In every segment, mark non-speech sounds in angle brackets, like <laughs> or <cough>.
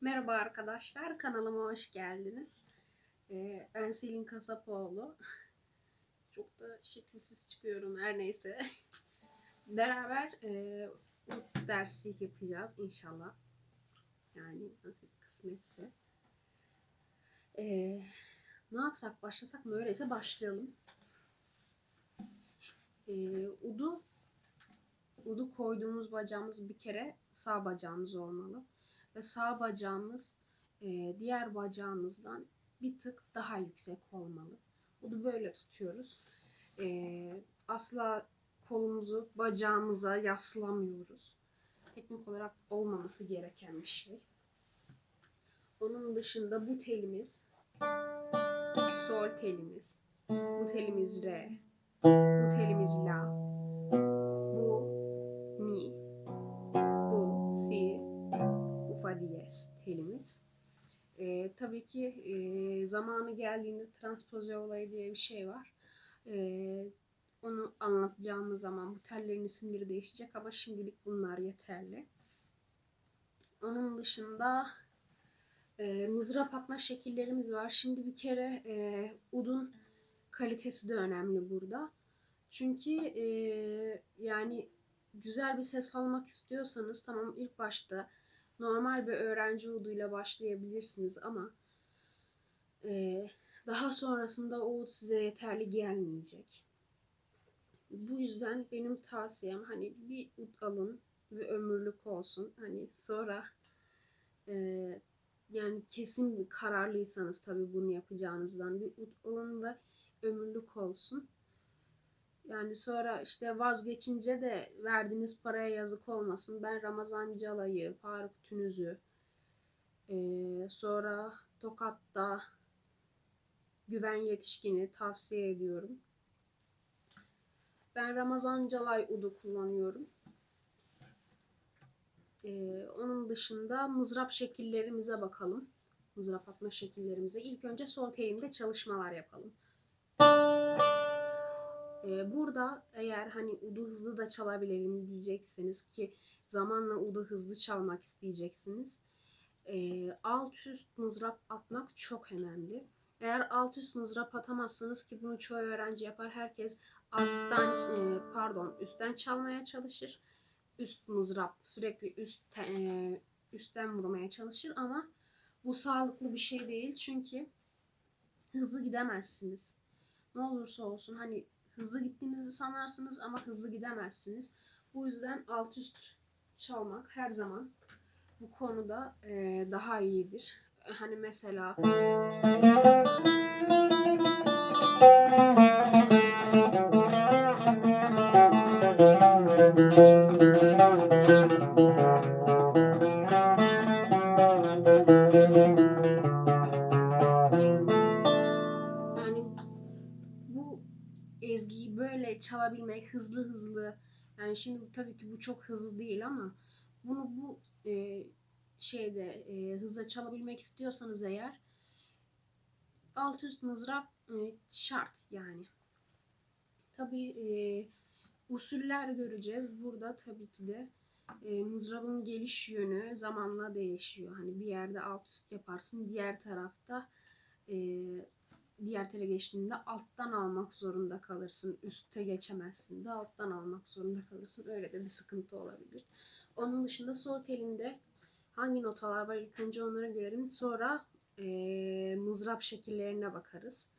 Merhaba arkadaşlar, kanalıma hoş geldiniz. Ee, ben Selin Kasapoğlu. <laughs> Çok da şekilsiz çıkıyorum her neyse. <laughs> Beraber e, ut dersi yapacağız inşallah. Yani nasip kısmetse. Ee, ne yapsak, başlasak mı? Öyleyse başlayalım. Ee, udu udu koyduğumuz bacağımız bir kere sağ bacağımız olmalı ve sağ bacağımız e, diğer bacağımızdan bir tık daha yüksek olmalı. Bunu böyle tutuyoruz. E, asla kolumuzu bacağımıza yaslamıyoruz. Teknik olarak olmaması gereken bir şey. Onun dışında bu telimiz sol telimiz, bu telimiz re, bu telimiz la, fa diyez telimiz. Ee, tabii ki e, zamanı geldiğinde transpoze olayı diye bir şey var. Ee, onu anlatacağımız zaman bu tellerin isimleri değişecek ama şimdilik bunlar yeterli. Onun dışında e, mızrap atma şekillerimiz var. Şimdi bir kere e, udun kalitesi de önemli burada. Çünkü e, yani güzel bir ses almak istiyorsanız tamam ilk başta normal bir öğrenci uduyla başlayabilirsiniz ama e, daha sonrasında o size yeterli gelmeyecek. Bu yüzden benim tavsiyem hani bir ud alın ve ömürlük olsun. Hani sonra e, yani kesin bir kararlıysanız tabii bunu yapacağınızdan bir ud alın ve ömürlük olsun. Yani sonra işte vazgeçince de verdiğiniz paraya yazık olmasın. Ben Ramazan Calay'ı, Faruk Tünüz'ü, ee, sonra Tokat'ta Güven Yetişkin'i tavsiye ediyorum. Ben Ramazan Calay Udu kullanıyorum. Ee, onun dışında mızrap şekillerimize bakalım. Mızrap atma şekillerimize. İlk önce sol telinde çalışmalar yapalım. Ee, burada eğer hani udu hızlı da çalabilelim diyecekseniz ki zamanla udu hızlı çalmak isteyeceksiniz. Ee, alt üst mızrap atmak çok önemli. Eğer alt üst mızrap atamazsanız ki bunu çoğu öğrenci yapar. Herkes alttan e, pardon üstten çalmaya çalışır. Üst mızrap sürekli üst e, üstten vurmaya çalışır ama bu sağlıklı bir şey değil çünkü hızlı gidemezsiniz. Ne olursa olsun hani hızlı gittiğinizi sanarsınız ama hızlı gidemezsiniz. Bu yüzden alt üst çalmak her zaman bu konuda e, daha iyidir. Hani mesela yani şimdi tabii ki bu çok hızlı değil ama bunu bu e, şeyde e, hızla çalabilmek istiyorsanız eğer alt üst mızrap e, şart yani. Tabii e, usuller göreceğiz. Burada tabii ki de e, mızrabın geliş yönü zamanla değişiyor. Hani bir yerde alt üst yaparsın, diğer tarafta e, diğer tele geçtiğinde alttan almak zorunda kalırsın. Üste geçemezsin de alttan almak zorunda kalırsın. Öyle de bir sıkıntı olabilir. Onun dışında sol telinde hangi notalar var ilk önce onları görelim. Sonra e, mızrap şekillerine bakarız.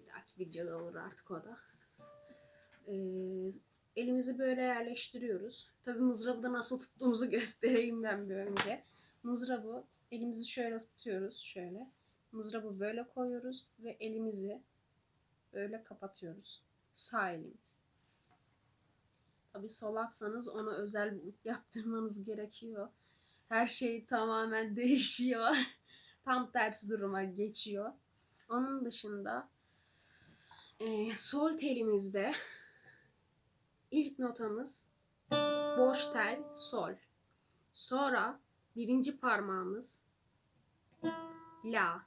Bir dahaki videoda olur artık o da. E, elimizi böyle yerleştiriyoruz. Tabii mızrabı da nasıl tuttuğumuzu <laughs> göstereyim ben bir önce. Mızrabı elimizi şöyle tutuyoruz. Şöyle. Mızrabı böyle koyuyoruz ve elimizi böyle kapatıyoruz. Sağ elimiz. Tabii solaksanız ona özel bir ut <laughs> yaptırmanız gerekiyor. Her şey tamamen <laughs> değişiyor. Tam tersi duruma geçiyor. Onun dışında e, sol telimizde ilk notamız boş tel sol. Sonra birinci parmağımız la.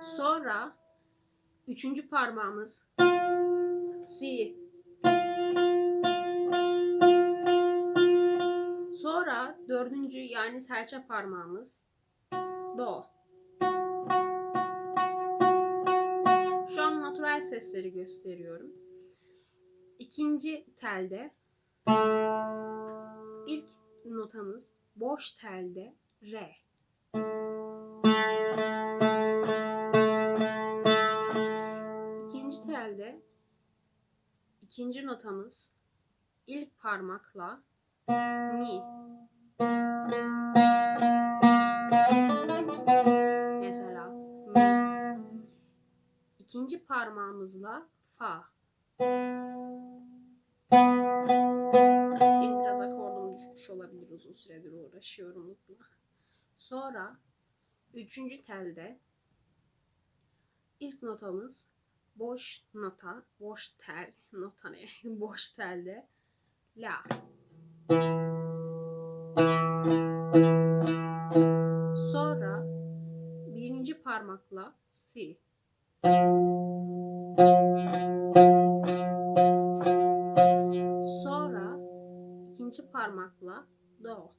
Sonra üçüncü parmağımız si. Sonra dördüncü yani serçe parmağımız do. Şu an natural sesleri gösteriyorum. İkinci telde ilk notamız boş telde re. İkinci telde ikinci notamız ilk parmakla mi. Mesela mi. İkinci parmağımızla fa. Benim biraz akordum düşmüş olabilir uzun süredir uğraşıyorum bununla. Sonra üçüncü telde ilk notamız boş nota, boş tel, nota ne? <laughs> boş telde la. Sonra birinci parmakla si. Parmakla do.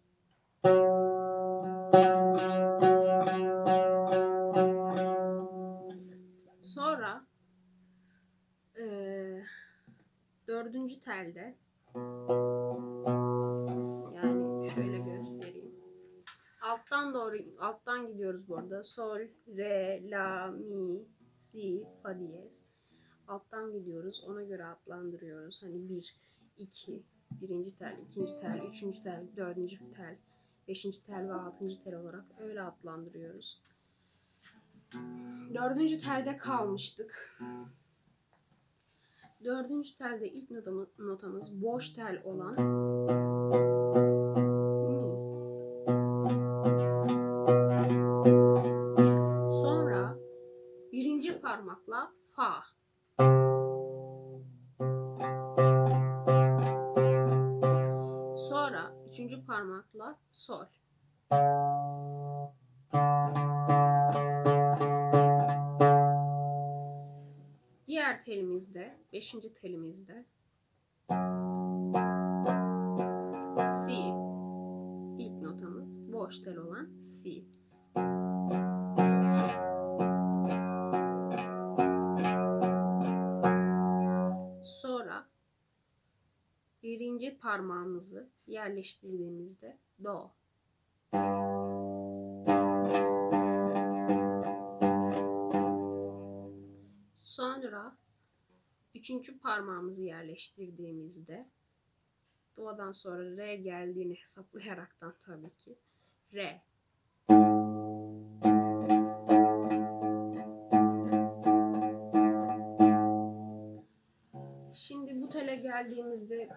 Sonra eee, dördüncü telde yani şöyle göstereyim. Alttan doğru alttan gidiyoruz bu arada. Sol, re, la, mi, si, fa diyez. Alttan gidiyoruz. Ona göre adlandırıyoruz. Hani bir, iki, birinci tel, ikinci tel, üçüncü tel, dördüncü tel, beşinci tel ve altıncı tel olarak öyle adlandırıyoruz. Dördüncü telde kalmıştık. Dördüncü telde ilk notamız, boş tel olan üçüncü parmakla sol. Diğer telimizde, beşinci telimizde si. İlk notamız boş tel olan si. Parmağımızı yerleştirdiğimizde do. Sonra üçüncü parmağımızı yerleştirdiğimizde do'dan sonra re geldiğini hesaplayaraktan tabii ki re. Şimdi bu tele geldiğimizde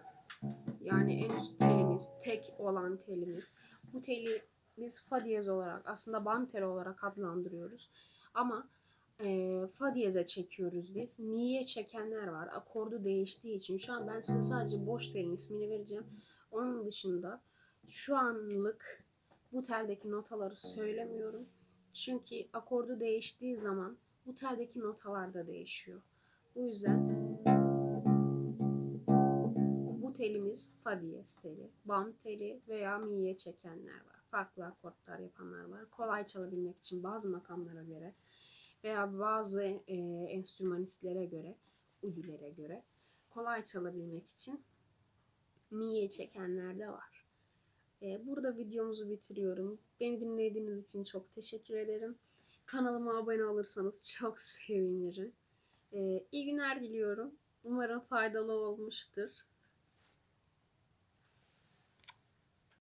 yani en üst telimiz, tek olan telimiz. Bu teli biz fa diyez olarak aslında bam tel olarak adlandırıyoruz. Ama e, fa diyeze çekiyoruz biz. Mi'ye çekenler var. Akordu değiştiği için. Şu an ben size sadece boş telin ismini vereceğim. Onun dışında şu anlık bu teldeki notaları söylemiyorum. Çünkü akordu değiştiği zaman bu teldeki notalar da değişiyor. Bu yüzden telimiz fa diyez teli, bam teli veya mi'ye çekenler var. Farklı akortlar yapanlar var. Kolay çalabilmek için bazı makamlara göre veya bazı e, enstrümanistlere göre, udilere göre kolay çalabilmek için mi'ye çekenler de var. E, burada videomuzu bitiriyorum. Beni dinlediğiniz için çok teşekkür ederim. Kanalıma abone olursanız çok <laughs> sevinirim. E, iyi günler diliyorum. Umarım faydalı olmuştur.